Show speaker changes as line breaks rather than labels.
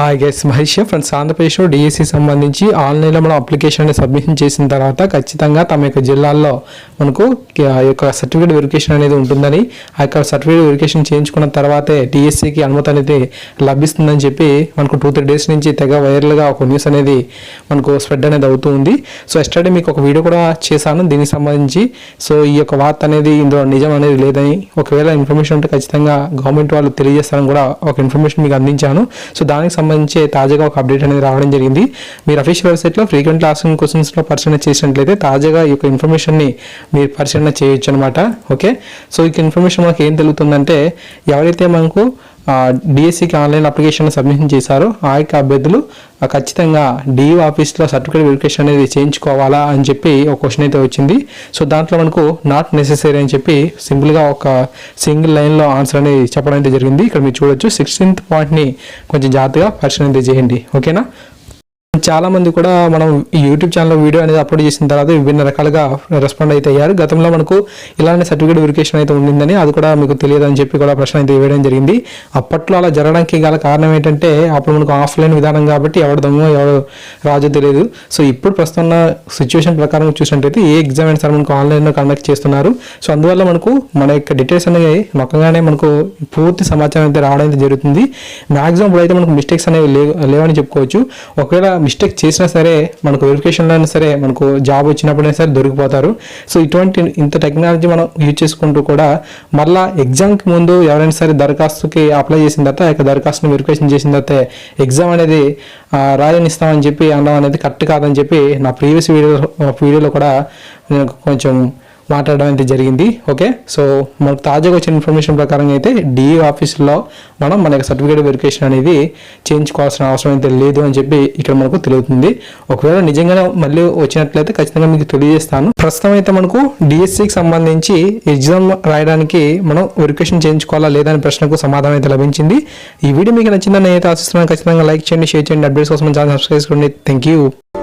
Hi guys Mahesh friends ఆంధ్రప్రదేశ్లో DSC సంబంధించి ఆన్లైన్లో మనం అప్లికేషన్ సబ్మిషన్ చేసిన తర్వాత ఖచ్చితంగా తమ యొక్క జిల్లాల్లో మనకు ఆ యొక్క సర్టిఫికేట్ వెరిఫికేషన్ అనేది ఉంటుందని ఆ యొక్క సర్టిఫికేట్ వెరిఫికేషన్ చేయించుకున్న తర్వాతే డిఎస్సికి అనుమతి అనేది లభిస్తుందని చెప్పి మనకు టూ త్రీ డేస్ నుంచి తెగ వైరల్గా ఒక న్యూస్ అనేది మనకు స్ప్రెడ్ అనేది అవుతూ ఉంది. సో ఎస్టర్డే మీకు ఒక వీడియో కూడా చేశాను. దీనికి సంబంధించి సో ఈ యొక్క వార్త అనేది ఇందులో నిజం అనేది లేదని ఒకవేళ ఇన్ఫర్మేషన్ ఉంటే ఖచ్చితంగా గవర్నమెంట్ వాళ్ళు తెలియజేస్తారని కూడా ఒక ఇన్ఫర్మేషన్ మీకు అందించాను. సో దానికి సంబంధించి తాజాగా ఒక అప్డేట్ అనేది రావడం జరిగింది. మీరు అఫీషియల్ వెబ్సైట్లో ఫ్రీక్వెంట్ ఆస్కింగ్ క్వశ్చన్స్లో పరిశీలన చేసినట్లయితే తాజాగా ఈ యొక్క ఇన్ఫర్మేషన్ని మీరు పరిశీలన చేయొచ్చు అనమాట ఓకే సో ఈ ఇన్ఫర్మేషన్ మనకి ఏం తెలుగుతుందంటే ఎవరైతే మనకు డిఎస్సికి ఆన్లైన్ అప్లికేషన్ సబ్మిషన్ చేశారో. ఆ యొక్క అభ్యర్థులు ఖచ్చితంగా డిఈ ఆఫీస్లో సర్టిఫికేట్ వెరిఫికేషన్ అనేది చేయించుకోవాలా అని చెప్పి ఒక క్వశ్చన్ అయితే వచ్చింది. సో దాంట్లో మనకు నాట్ నెసెసరీ అని చెప్పి సింపుల్గా ఒక సింగిల్ లైన్లో ఆన్సర్ అనేది చెప్పడం అయితే జరిగింది. ఇక్కడ మీరు చూడొచ్చు. సిక్స్టీన్త్ పాయింట్ని కొంచెం జాగ్రత్తగా పరిశీలన అయితే చేయండి. ఓకేనా? చాలా మంది కూడా మనం యూట్యూబ్ ఛానల్లో వీడియో అనేది అప్లోడ్ చేసిన తర్వాత విభిన్న రకాలుగా రెస్పాండ్ అయితే అయ్యారు. గతంలో మనకు ఇలాంటి సర్టిఫికేట్ వెరిఫికేషన్ అయితే ఉండిందని అది కూడా మీకు తెలియదని చెప్పి కూడా ప్రశ్న అయితే వేయడం జరిగింది. అప్పట్లో అలా జరగడానికి గల కారణం ఏంటంటే అప్పుడు మనకు ఆఫ్లైన్ విధానం కాబట్టి ఎవరు దొంగ ఎవరు రాజు తెలియదు. సో ఇప్పుడు ప్రస్తుతం ఉన్న సిచ్యువేషన్ ప్రకారం చూసినట్టయితే ఏ ఎగ్జామ్ అయినా సరే మనకు ఆన్లైన్లో కండక్ట్ చేస్తున్నారు. సో అందువల్ల మనకు మన యొక్క డీటెయిల్స్ అనేవి నొక్కగానే మనకు పూర్తి సమాచారం అయితే రావడం అయితే జరుగుతుంది. మ్యాక్సిమం ఇప్పుడైతే మనకు మిస్టేక్స్ అనేవి లేవు లేవని చెప్పుకోవచ్చు. ఒకవేళ మిస్టేక్ చేసినా సరే మనకు వెరిఫికేషన్లో అయినా సరే మనకు జాబ్ వచ్చినప్పుడైనా సరే దొరికిపోతారు. సో ఇటువంటి ఇంత టెక్నాలజీ మనం యూజ్ చేసుకుంటూ కూడా మళ్ళా ఎగ్జామ్కి ముందు ఎవరైనా సరే దరఖాస్తుకి అప్లై చేసిన తర్వాత యొక్క దరఖాస్తుని వెరిఫికేషన్ చేసిన తర్వాత ఎగ్జామ్ అనేది రాయనిస్తామని చెప్పి అనడం అనేది కరెక్ట్ కాదని చెప్పి నా ప్రీవియస్ వీడియో వీడియోలో కూడా నేను కొంచెం మాట్లాడడం అయితే జరిగింది ఓకే? సో మనకు తాజాగా వచ్చిన ఇన్ఫర్మేషన్ ప్రకారం అయితే డిఈ ఆఫీస్లో మనం మన యొక్క సర్టిఫికేట్ వెరిఫికేషన్ అనేది చేయించుకోవాల్సిన అవసరం అయితే లేదు అని చెప్పి ఇక్కడ మనకు తెలుగుతుంది ఒకవేళ నిజంగానే మళ్ళీ వచ్చినట్లయితే ఖచ్చితంగా మీకు తెలియజేస్తాను. ప్రస్తుతం అయితే మనకు డిఎస్సికి సంబంధించి ఎగ్జామ్ రాయడానికి మనం వెరిఫికేషన్ చేయించుకోవాలా లేదా అనే ప్రశ్నకు సమాధానం అయితే లభించింది. ఈ వీడియో మీకు నచ్చిందని అయితే ఆశిస్తున్నాను. ఖచ్చితంగా లైక్ చేయండి షేర్ చేయండి అప్డేట్స్ కోసం ఛానల్ సబ్స్క్రైబ్ చేసుకోండి. Thank you